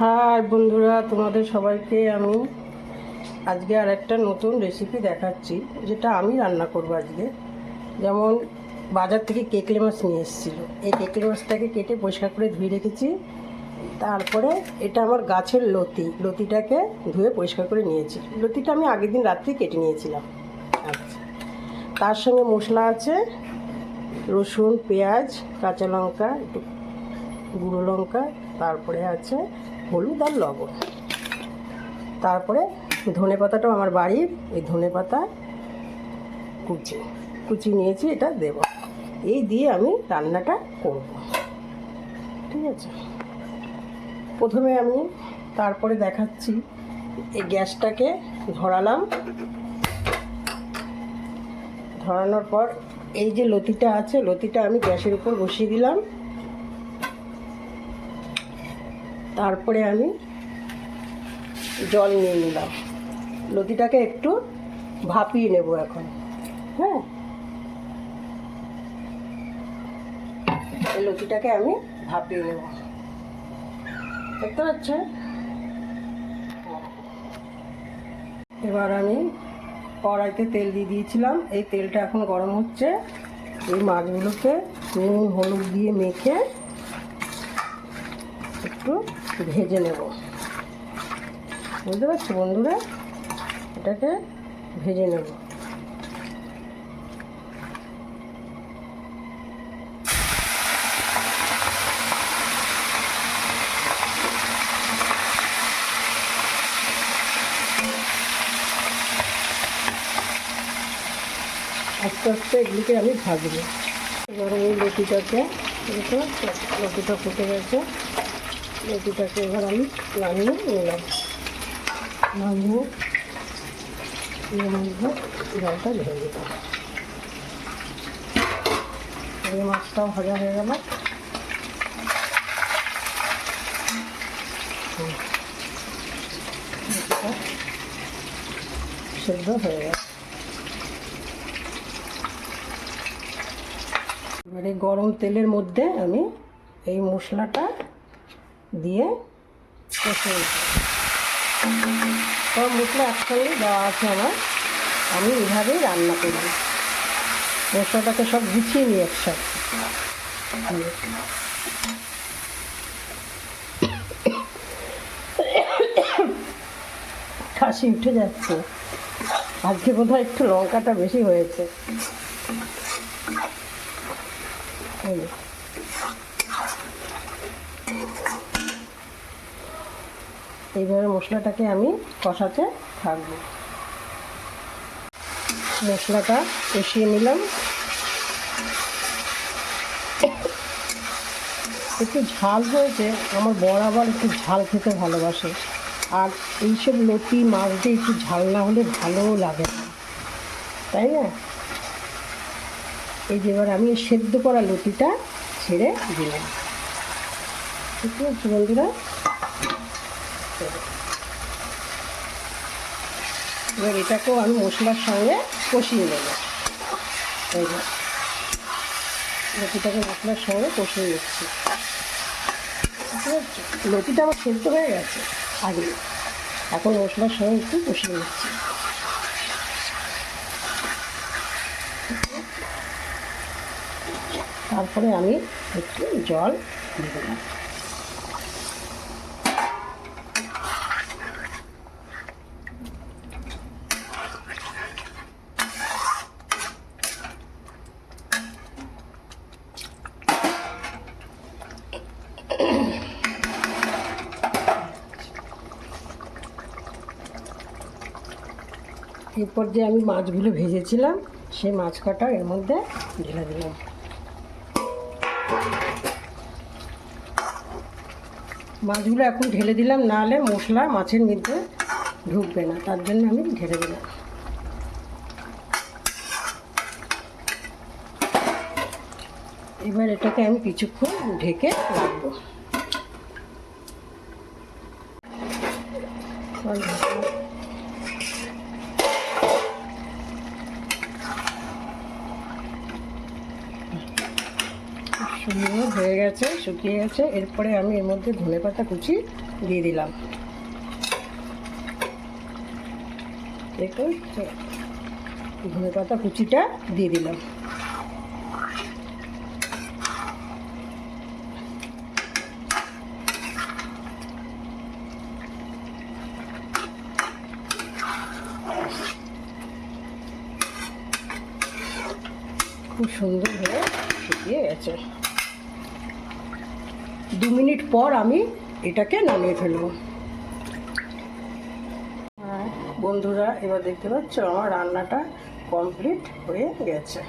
High বন্ধুরা, তোমাদের সবাইকে আমি আজকে আর একটা নতুন রেসিপি দেখাচ্ছি, যেটা আমি রান্না করব আজকে। যেমন বাজার থেকে কেকলে মাছ নিয়ে এসেছিল। এই কেকলে মাছটাকে কেটে পরিষ্কার করে ধুয়ে রেখেছি। তারপরে এটা আমার গাছের লতি, লতিটাকে ধুয়ে পরিষ্কার করে নিয়েছি। লতিটা আমি আগের দিন রাত্রি কেটে নিয়েছিলাম। আচ্ছা। তার সঙ্গে মশলা আছে, রসুন, পেঁয়াজ, কাঁচা লঙ্কা, একটু গুঁড়ো লঙ্কা, তারপরে আছে হলুদ আর লবণ। তারপরে ধনে পাতাটাও আমার বাড়ির, এই ধনে পাতা কুচি। কুচি নিয়েছি, এটা দেব। এই দিয়ে আমি রান্নাটা করব। ঠিক আছে? প্রথমে আমি তারপরে দেখাচ্ছি এই গ্যাসটাকে ধরালাম। ধরানোর পর এই যে লতিটা আছে, লতিটা আমি গ্যাসের উপর বসিয়ে দিলাম। তারপরে আমি জল নিয়ে নিলাম। লতিটাকে একটু ভাপিয়ে নেব এখন। হ্যাঁ? এই লতিটাকে আমি ভাপিয়ে নেব। দেখতে পাচ্ছেন? এবার আমি কড়াইতে তেল দিয়ে দিয়েছিলাম। এই তেলটা এখন গরম হচ্ছে। এই মাছগুলোকে নুন, হলুদ দিয়ে মেখে একটু ভেজে নেব। বুঝতে পারছ বন্ধুরা? এটাকে ভেজে নেব। আস্তে আস্তে এগুলিকে আমি ভাজবো। এবার এই লতিটাকে লতিটা ফুটে গেছে। লতিটাকে এবার আমি নামিয়ে নিলাম। নামিয়ে মধ্যে জলটা ঢেলে দিলাম। এই মাছটাও ভাজা হয়ে গেল। সেদ্ধ হয়ে গেছে এবারে গরম তেলের মধ্যে আমি এই মশলাটা দিয়ে কষে। সব মশলা একসঙ্গে দেওয়া আছে আমার। আমি এভাবেই রান্না করি। মশলাটাকে সব গুছিয়ে নিই একসাথে। কাশি উঠে যাচ্ছে। আজকে বোধহয় একটু লঙ্কাটা বেশি হয়েছে এই যে। এইভাবে মশলাটাকে আমি কষাতে থাকব। মশলাটা কষিয়ে নিলাম। একটু ঝাল হয়েছে, আমার বর আবার একটু ঝাল খেতে ভালোবাসে। আর এইসব লতি, মাছ দিয়ে একটু ঝাল না হলে ভালোও লাগে না। তাই না? এই যে এবার আমি সেদ্ধ করা লতিটা ছেড়ে দিলাম। ঠিক আছে বন্ধুরা? এবার এটাকেও আমি মশলার সঙ্গে কষিয়ে নেব। এই যে, লতিটাকে মশলার সঙ্গে কষিয়ে নিচ্ছি। লতিটা আমার সেদ্ধ হয়ে গেছে আগে। এখন মশলার সঙ্গে একটু কষিয়ে নিচ্ছি। তারপরে আমি একটু জল দিয়ে দিলাম। এরপর যে আমি মাছগুলো ভেজেছিলাম, সেই মাছ কটা এর মধ্যে ঢেলে দিলাম। মাছগুলো এখন ঢেলে দিলাম নাহলে মশলা মাছের মধ্যে ঢুকবে না, তার জন্য আমি ঢেলে দিলাম। এবার এটাকে আমি কিছুক্ষণ ঢেকে রাখব। সুন্দর হয়ে গেছে, শুকিয়ে গেছে। এরপরে আমি এর মধ্যে ধনে পাতা কুচি দিয়ে দিলাম। ধনে পাতা কুচিটা দিয়ে দিলাম। খুব সুন্দর হয়ে শুকিয়ে গেছে। দু মিনিট পর আমি এটাকে নামিয়ে ফেলব। হ্যাঁ, বন্ধুরা এবার দেখতে পাচ্ছ আমার রান্নাটা কমপ্লিট হয়ে গেছে।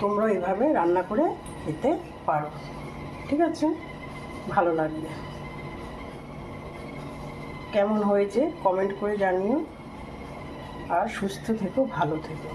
তোমরা এভাবে রান্না করে খেতে পারো ঠিক আছে? ভালো লাগবে। কেমন হয়েছে কমেন্ট করে জানিও। আর সুস্থ থেকো ভালো থেকো।